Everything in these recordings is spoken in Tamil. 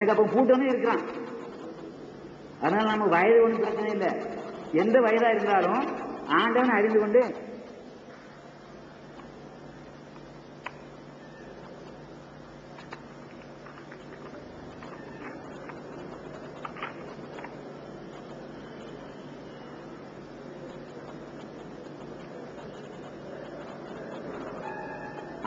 எனக்கு அப்ப கூட்டமே இருக்கிறான் அதனால நம்ம வயது ஒன்றும் பிரச்சனை இல்லை. எந்த வயதா இருந்தாலும் ஆண்டவன் அறிந்து கொண்டு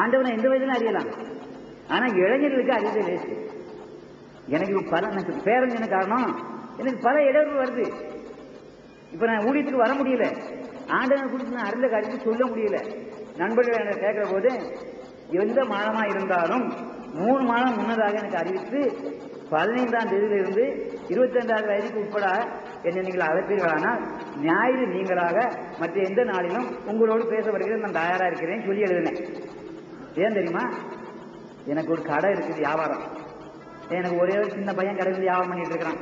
ஆண்டவனை எந்த வயதுல அறியலாம். ஆனா இளைஞர்களுக்கு அறிவு லேசு எனக்கு பல எனக்கு பேரன் என்ன காரணம். எனக்கு பல இடர்கள் வருது. இப்ப நான் ஊழியத்துக்கு வர முடியல. ஆண்டனை குறித்து நான் அறிந்த காரியத்தை சொல்ல முடியல. நண்பர்கள் என்னை கேட்கிற போது எந்த மாதமா இருந்தாலும் மூணு மாதம் முன்னதாக எனக்கு அறிவித்து பதினைந்தாம் தேதியிலிருந்து இருபத்தி ரெண்டாவது வயதுக்கு உட்பட என்னை நீங்கள் அழைப்பீர்களானால் ஞாயிறு நீங்களாக மற்ற எந்த நாளிலும் உங்களோடு பேச வருகிறேன். நான் தயாராக இருக்கிறேன். சொல்லி எழுதினேன். ஏன் தெரியுமா? எனக்கு ஒரு கடை இருக்குது வியாபாரம். எனக்கு ஒரே ஒரு சின்ன பையன் கடைசியில் இருந்து வியாபாரம் பண்ணிட்டு இருக்கிறான்.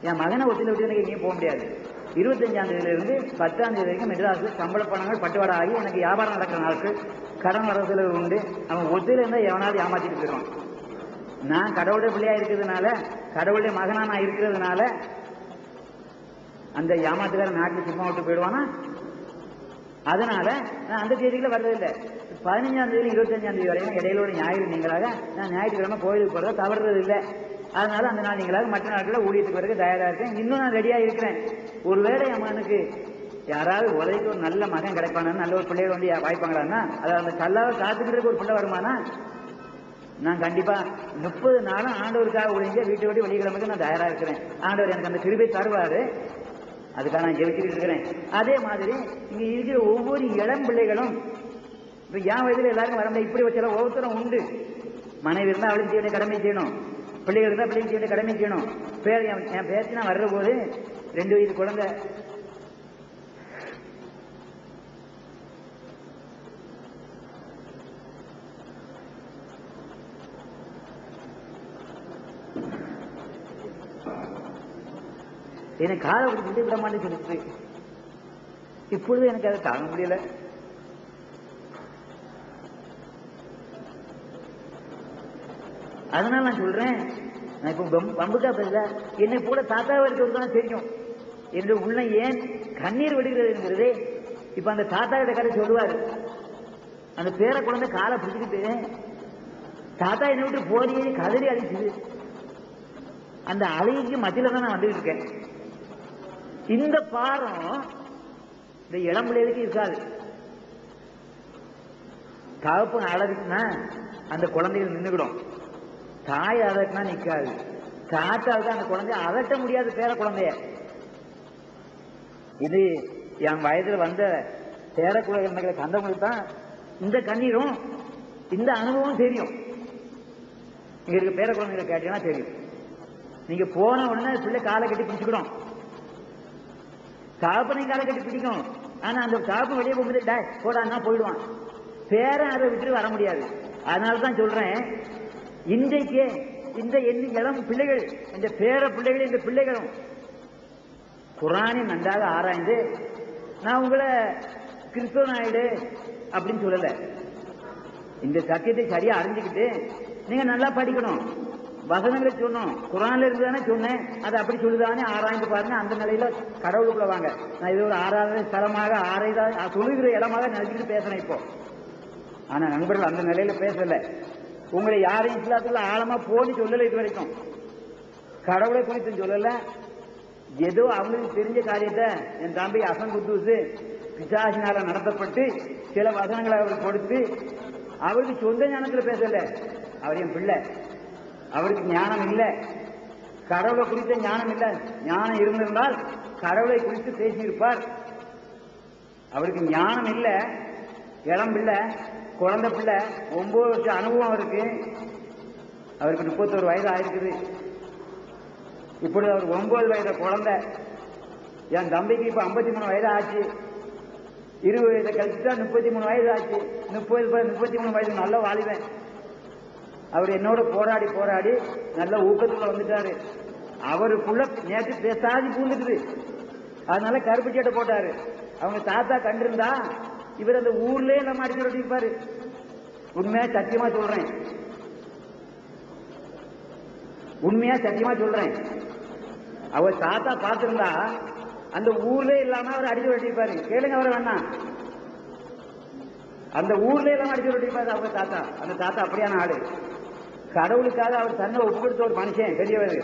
என் மகனை ஒத்தில விட்டு எனக்கு எங்கேயும் போக முடியாது. இருபத்தஞ்சாம் தேதியிலிருந்து பத்தாம் தேதி வரைக்கும் மெட்ராஸில் சம்பள பணங்கள் பட்டுவாடா ஆகி எனக்கு வியாபாரம் நடக்கிற நாட்கள் கடன் வரதுல உண்டு. அவன் ஒத்தில இருந்தால் எவனாவது ஏமாத்திட்டு போயிடுவான். நான் கடவுளுடைய பிள்ளையா இருக்கிறதுனால கடவுளுடைய மகனா நான் இருக்கிறதுனால அந்த ஏமாத்துக்கார நாட்டில் சும்மா விட்டு போயிடுவானா? அதனால நான் அந்த தேதியில வர்றதில்லை பதினஞ்சாம் தேதி இருபத்தஞ்சாம் தேதி வரையும் இடையில ஒரு ஞாயிறு நீங்களாக நான் ஞாயிற்றுக்கிழமை கோயிலுக்கு போகிறத தவறுறது இல்லை. அதனால அந்த நாள் நீங்களாக மற்ற நாட்களில் ஊழியத்துக்கு வரைக்கும் தயாராக இருக்கேன். இன்னும் நான் ரெடியாக இருக்கிறேன். ஒருவேளை அம்மனுக்கு யாராவது உலகிக்கு ஒரு நல்ல மகன் கிடைப்பானா நல்ல ஒரு பிள்ளைகள் வந்து வாய்ப்பாங்களான்னா அது அந்த கல்லாவை காத்துக்கிறதுக்கு ஒரு பிள்ளை வருமானா? நான் கண்டிப்பா முப்பது நாளும் ஆண்டவருக்காக ஒழிஞ்ச வீட்டை விட்டு வெளிக்கிழமைக்கு நான் தயாரா இருக்கிறேன். ஆண்டவர் எனக்கு அந்த கிருபை தருவாரு. அதுக்காக நான் ஜெயிச்சுட்டு இருக்கிறேன். அதே மாதிரி இங்க இருக்கிற ஒவ்வொரு இளம் பிள்ளைகளும் இப்ப என் வயதுல எல்லாருக்கும் வர முடியாது இப்படி வச்சாலும் ஒவ்வொருத்தரும் உண்டு. மனைவி இருந்தா அவளுக்கு செய்ய கடமை செய்யணும். பிள்ளைகள் இருந்தா பிள்ளைங்க செய்ய கடமை செய்யணும். பேர் என் என் பேச்சு நான் வர்ற போது ரெண்டு வயது குழந்தை. எனக்கு காலை விட மாட்டேன்னு சொல்லிட்டு இப்பொழுது எனக்கு அதை தாங்க முடியல. அதனால நான் சொல்றேன். நான் இப்போ பம்- பம்புக்கா பேசல. என்னை கூட தாத்தாவை இருக்கிறது தான் தெரியும். என்று உள்ள ஏன் கண்ணீர் விடுகிறதுங்கிறது இப்ப அந்த தாத்தா கிட்ட கதை சொல்லுவாரு. அந்த பேர குழந்தை காலை பிடிச்சிக்கிட்டு தாத்தா என்னை விட்டு போதியே கதறி அடிச்சுது அந்த அழகிக்கு மத்தியில தான் நான் வந்துட்டு இருக்கேன். இந்த பாரம் இந்த இளம் பிள்ளைகளுக்கு இருக்காது. தகப்பன் அழகுன்னா அந்த குழந்தைகள் நின்றுக்கிடும் தாய் அதட்டினா நிற்காது காற்றால் தான் அந்த குழந்தைய அதட்ட முடியாது பேர குழந்தைய. இது என் வயதுல வந்த பேர கண்டவங்களுக்கு தான் இந்த கண்ணீரும் இந்த அனுபவம் தெரியும். இங்க இருக்க பேர குழந்தைகளை கேட்டீங்கன்னா தெரியும். நீங்க போன உடனே பிள்ளை காலை கட்டி பிடிச்சுக்கணும். தாப்பனை காலை கட்டி பிடிக்கும் ஆனா அந்த தாப்பு வெளியே போகும்போது டே போடான்னா போயிடுவான். பேரன் அதை விட்டு வர முடியாது. அதனால தான் சொல்றேன் இன்றைக்கே இந்த எண்ணி இளம் பிள்ளைகள் இந்த பேர பிள்ளைகள் இந்த பிள்ளைகளும் குரானை நன்றாக ஆராய்ந்து நான் உங்களை கிறிஸ்தவ நாயுடு அப்படின்னு சொல்லல. இந்த சத்தியத்தை சரியா அறிஞ்சுக்கிட்டு நீங்க நல்லா படிக்கணும். வசனங்களை சொன்னோம் குரான்ல இருந்து தானே சொன்னேன். அது அப்படி சொல்லுதானே ஆராய்ந்து பாருங்க. அந்த நிலையில கடவுளுக்குள்ள வாங்க. நான் இது ஒரு ஆராதனை ஸ்தலமாக ஆராய்தா சொல்லுகிற இடமாக நினைச்சிட்டு பேசுறேன் இப்போ. ஆனா நண்பர்கள் அந்த நிலையில பேசல. உங்களை யாரையும் இஸ்லாத்துக்குள்ள ஆழமா போடி சொல்லல இது வரைக்கும். கடவுளை குறித்து சொல்லல. ஏதோ அவங்களுக்கு தெரிஞ்ச காரியத்தை என் தம்பி அசன் குத்தூஸ் பிசாசினால நடத்தப்பட்டு சில வசனங்களை அவருக்கு கொடுத்து அவருக்கு சொந்த ஞானத்துல பேசல. அவர் என் பிள்ளை. அவருக்கு ஞானம் இல்லை. கடவுளை குறித்த ஞானம் இல்லை. ஞானம் இருந்திருந்தால் கடவுளை குறித்து பேசியிருப்பார். அவருக்கு ஞானம் இல்லை இளம்பில்லை குழந்தை பிள்ளை ஒன்பது வருஷம் அனுபவம் அவருக்கு அவருக்கு முப்பத்தோரு வயது ஆயிருக்குது. இப்படி அவர் ஒன்பது வயது குழந்தை. என் தம்பிக்கு இப்ப ஐம்பத்தி மூணு வயது ஆச்சு. இருபது வயதை கழிச்சுட்டா முப்பத்தி மூணு வயது ஆச்சு. முப்பது முப்பத்தி மூணு வயது நல்ல வாலிபன். அவர் என்னோட போராடி போராடி நல்ல ஊக்கத்தில் வந்துட்டாரு. அவருக்குள்ள நேற்று பேசாதி பூந்துக்குது. அதனால கருப்பு சட்டை போட்டாரு. அவங்க தாத்தா கண்டிருந்தா இவர் அந்த ஊர்லயே நம்ம அடிச்சு இருப்பாரு உண்மையா சத்தியமா சொல்றேன். உண்மையா சத்தியமா சொல்றேன். அவர் தாத்தா பார்த்திருந்தா அந்த ஊர்ல இல்லாம அவர் அடிச்சு வெட்டிருப்பாரு கேளுங்க அவரை வேணா. அந்த ஊர்ல இல்லாம அடிச்சு வெட்டிருப்பாரு அவங்க தாத்தா. அந்த தாத்தா அப்படியான ஆளு. கடவுளுக்காக அவர் தன்னை ஒப்புக்கொடுத்த ஒரு மனுஷன் பெரியவர்.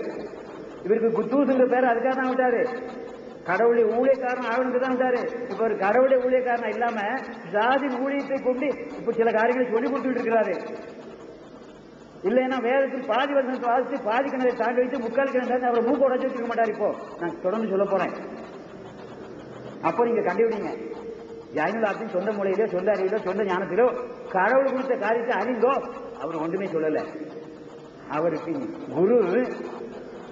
இவருக்கு குத்தூசுங்கிற பேர் அதுக்காக தான் விட்டாரு. கடவுளை ஊழியக்காரன் ஆகணுக்கு தான் விட்டாரு இப்ப ஒரு கடவுளை ஊழியக்காரன் இல்லாம ஜாதி ஊழியத்தை கொண்டு இப்ப சில காரியங்களை சொல்லி கொடுத்துட்டு இருக்கிறாரு. இல்லைன்னா வேதத்தில் பாதி வருஷம் வாசித்து பாதி கிணறை தாண்டி வைத்து முக்கால் கிணறு அவரை மூக்க உடச்சு வச்சிருக்க மாட்டார் இப்போ. நான் தொடர்ந்து சொல்ல போறேன். அப்போ நீங்க கண்டுபிடிங்க. ஜாயினுலாத்தின் சொந்த மொழியிலோ சொந்த அறிவிலோ சொந்த ஞானத்திலோ கடவுள் கொடுத்த காரியத்தை அறிந்தோ அவர் ஒன்றுமே சொல்லல. அவருக்கு குரு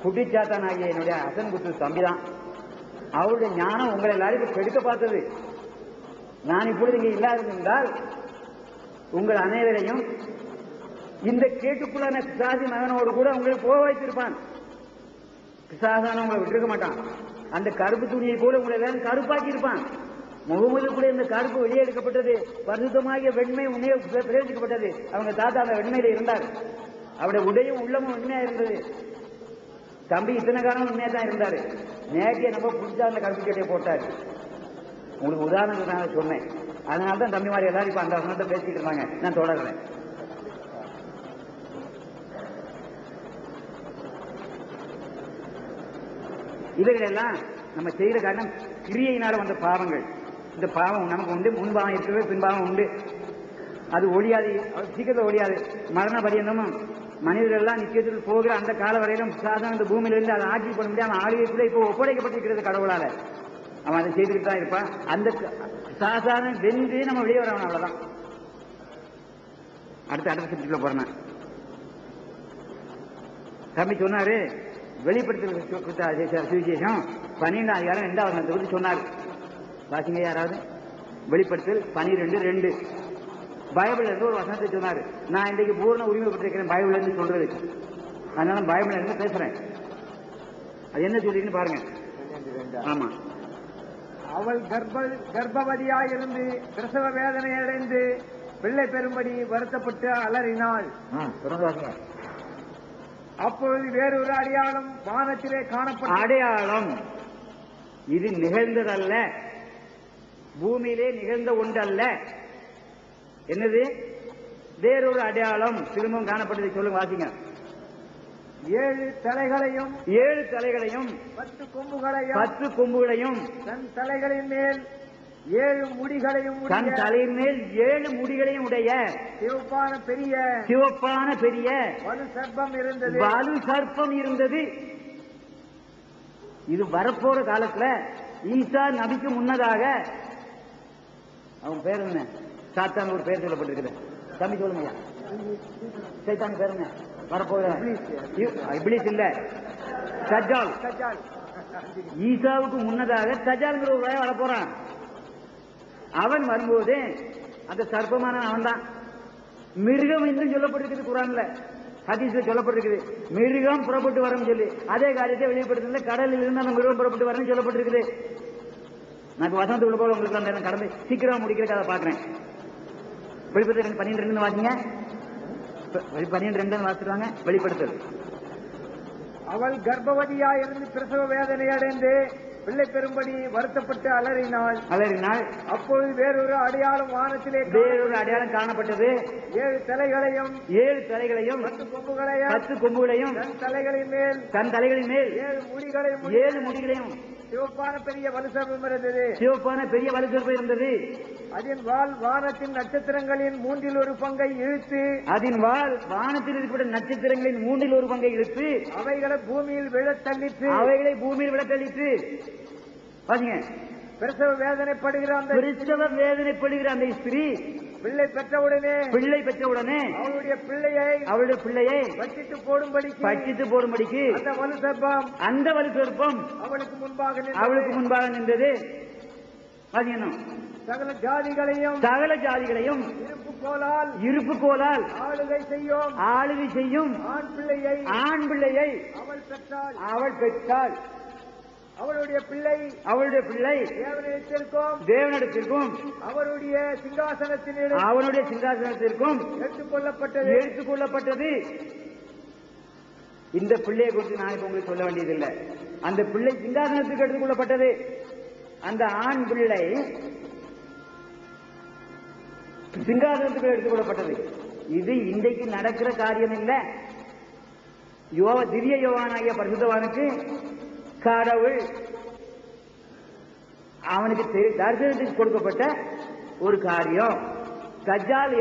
குட்டிச்சாத்தான் ஆகிய என்னுடைய அசன் குத்து தம்பிதான். அவருடைய ஞானம் உங்களை எல்லாருக்கும் கெடுக்க பார்த்தது. நான் இப்பொழுது இங்கே இல்லாதிருந்தால் உங்கள் அனைவரையும் இந்த கேட்டுக்குள்ளான பிசாசி மகனோடு கூட உங்களை போக வைத்திருப்பான். பிசாசான உங்களை விட்டுருக்க மாட்டான். அந்த கருப்பு துணியை கூட உங்களை எல்லாரும் கருப்பாக்கி இருப்பான் முகமது கூட இந்த கருப்பு வெளியே எடுக்கப்பட்டது. பரிசுத்தமாகிய வெண்மை உண்மையை பிரயோஜிக்கப்பட்டது. அவங்க தாத்தா அந்த வெண்மையில இருந்தார். அவருடைய உடையும் உள்ளமும் உண்மையா இருந்தது. தம்பி இத்தனை காலம் உண்மையா தான் இருந்தாரு. நேற்று நம்ம புதுசா அந்த கருப்பு கேட்டையை போட்டாரு. உங்களுக்கு உதாரணத்துக்கு நான் சொன்னேன். அதனால தான் தம்பி மாதிரி எல்லாரும் இப்ப அந்த வசனத்தை பேசிட்டு இருந்தாங்க நான் தொடர்றேன். இவைகளெல்லாம் நம்ம செய்கிற காரணம் கிரியையினால வந்த பாவங்கள். இந்த பாவம் நமக்கு உண்டு முன்பாவம் இருக்கவே பின்பாவம் உண்டு. அது ஒழியாது அது சீக்கிரத்தில் ஒழியாது. மரண பரியந்தமும் மனிதர்கள் எல்லாம் நிச்சயத்தில் போகிற அந்த கால வரையிலும் சாதாரண இந்த பூமியிலிருந்து அதை ஆட்சி பண்ண முடியாம ஆலயத்தில் இப்போ ஒப்படைக்கப்பட்டிருக்கிறது கடவுளால. அவன் அதை செய்துக்கிட்டு தான் இருப்பான். அந்த சாதாரண வென்று நம்ம வெளியே வரவன் அவ்வளவுதான். அடுத்த அடுத்த சப்ஜெக்ட்ல போறேன் தம்பி சொன்னாரு வெளிப்படுத்த சுவிசேஷம் பன்னிரெண்டாம் அதிகாரம் ரெண்டாவது வசனத்தை சொன்னார். வாசிங்க யாராவது? வெளிப்படுத்தல் பனிரெண்டு ரெண்டு. பைபிள்ல இருந்து ஒரு வசனத்தை சொன்னாரு. நான் இன்றைக்கு பூர்ண உரிமை பெற்றிருக்கிறேன் பைபிள்ல இருந்து சொல்றதுக்கு. அதனால பைபிள்ல இருந்து பேசுறேன். அது என்ன சொல்லிருக்குன்னு பாருங்க. ஆமா. அவள் கர்ப்ப கர்ப்பவதியாயிருந்து பிரசவ வேதனை அடைந்து பிள்ளை பெறும்படி வருத்தப்பட்டு அலறினாள். அப்பொழுது வேறொரு அடையாளம் வானத்திலே காணப்பட்ட அடையாளம். இது நிகழ்ந்ததல்ல. பூமியிலே நிகழ்ந்த ஒன்றல்ல. என்னது? வேறொரு அடையாளம் திரும்பவும் காணப்பட்டதை சொல்லுங்க வாசிங்க. ஏழு தலைகளையும் ஏழு தலைகளையும் பத்து கொம்புகளையும் பத்து கொம்புகளையும் தன் தலைகளின் மேல் ஏழு முடிகளையும் தன் தலையின் மேல் ஏழு முடிகளையும் உடைய சிவப்பான பெரிய சிவப்பான பெரிய வலு சர்ப்பம் இருந்தது. வலு சர்ப்பம் இருந்தது. இது வரப்போற காலத்துல ஈசா நபிக்கு முன்னதாக அவன் பேர் என்ன? சாத்தான் ஒரு பேர் சொல்லப்பட்டிருக்குது. தம்பி சொல்லுங்க சைத்தான் பேருங்க என்ன? வரப்போகிற இல்ல. சஜால் சஜால். ஈசாவுக்கு முன்னதாக சஜால்ங்கிற ஒரு வர போறான் அவன் வரும்போது அந்த சர்ப்பமான அவன் தான் மிருகம் என்று சொல்லப்பட்டிருக்குது குரான்ல. ஹதீஸ்ல சொல்லப்பட்டிருக்குது. மிருகம் புறப்பட்டு வரும் சொல்லி. அதே காரியத்தை வெளிப்படுத்தல கடலில் இருந்து அந்த மிருகம் புறப்பட்டு வரணும் சொல்லப்பட்டிருக்குது. நான் வசந்த உள்ள போல உங்களுக்கு அந்த கடந்து சீக்கிரம் முடிக்கிற கதை பாக்குறேன். வெளிப்படுத்தல் பன்னிரெண்டு ரெண்டு வாசிங்க. பன்னிரெண்டு ரெண்டு வாசிடுவாங்க வெளிப்படுத்தல் அவள் கர்ப்பவதியாயிருந்து பிரசவ வேதனை அடைந்து பிள்ளை பெறும்படி வருத்தப்பட்டு அலறினாள். அலறினால் அப்பொழுது வேறொரு அடையாளம் வானத்திலே வேறொரு அடையாளம் காணப்பட்டது. ஏழு தலைகளையும் ஏழு தலைகளையும் பத்து கொம்புகளையும் பத்து கொம்புகளையும் தன் தலைகளின் மேல் தன் தலைகளின் மேல் ஏழு முடிகளையும் ஏழு முடிகளையும் சிவப்பான பெரிய வலுசர்பம் இருந்தது. சிவப்பான பெரிய வலுசற்பம் இருந்தது. அதன் வால் வானத்தின் நட்சத்திரங்களின் மூன்றில் ஒரு பங்கை இழுத்து அதன் வால் வானத்தில் இருக்கிற நட்சத்திரங்களின் மூன்றில் ஒரு பங்கை இழுத்து அவைகளை பூமியில் விழத் தள்ளிற்று அவைகளை பூமியில் விடத்தளித்து பாருங்க. பிரசவ வேதனைப்படுகிற அந்த கிறிஸ்தவ வேதனைப்படுகிற அந்த ஸ்திரீ பிள்ளை பெற்றவுடனே பிள்ளை பெற்றவுடனே அவளுடைய பிள்ளையை அவளுடைய பிள்ளையை பற்றிட்டு போடும்படிக்கு பட்சித்து போடும்படிக்கு அந்த வலுசர்பம் அந்த வலுசற்பம் அவளுக்கு முன்பாக. அவளுக்கு முன்பாக நின்றது. பாத்தீங்கன்னா சகல ஜாதிகளையும் சகல ஜாதிகளையும் இருப்பு கோலால் இருப்பு கோலால் ஆளுகை செய்யும். ஆளுகை செய்யும். ஆண் பிள்ளையை ஆண் பிள்ளையை அவள் பெற்றாள். அவள் பெற்றாள். அவளுடைய பிள்ளை அவளுடைய பிள்ளை தேவனிடத்திற்கும் தேவனிடத்திற்கும் அவருடைய சிங்காசனத்தினிடம் அவனுடைய சிங்காசனத்திற்கும் எடுத்துக் கொள்ளப்பட்டது. எடுத்துக் கொள்ளப்பட்டது. இந்த பிள்ளையை குறித்து நான் இப்ப உங்களுக்கு சொல்ல வேண்டியதில்லை. அந்த பிள்ளை சிங்காசனத்துக்கு எடுத்துக் கொள்ளப்பட்டது. அந்த ஆண் பிள்ளை சிங்காசனத்துக்கு எடுத்துக்கொள்ளப்பட்டது இது இன்றைக்கு நடக்கிற காரியம் இல்லை. யோவ திவ்ய யோவானாகிய பரிசுத்தவானுக்கு கடவுள் அவனுக்கு தரிசனத்துக்கு கொடுக்கப்பட்ட ஒரு காரியம். கஜால்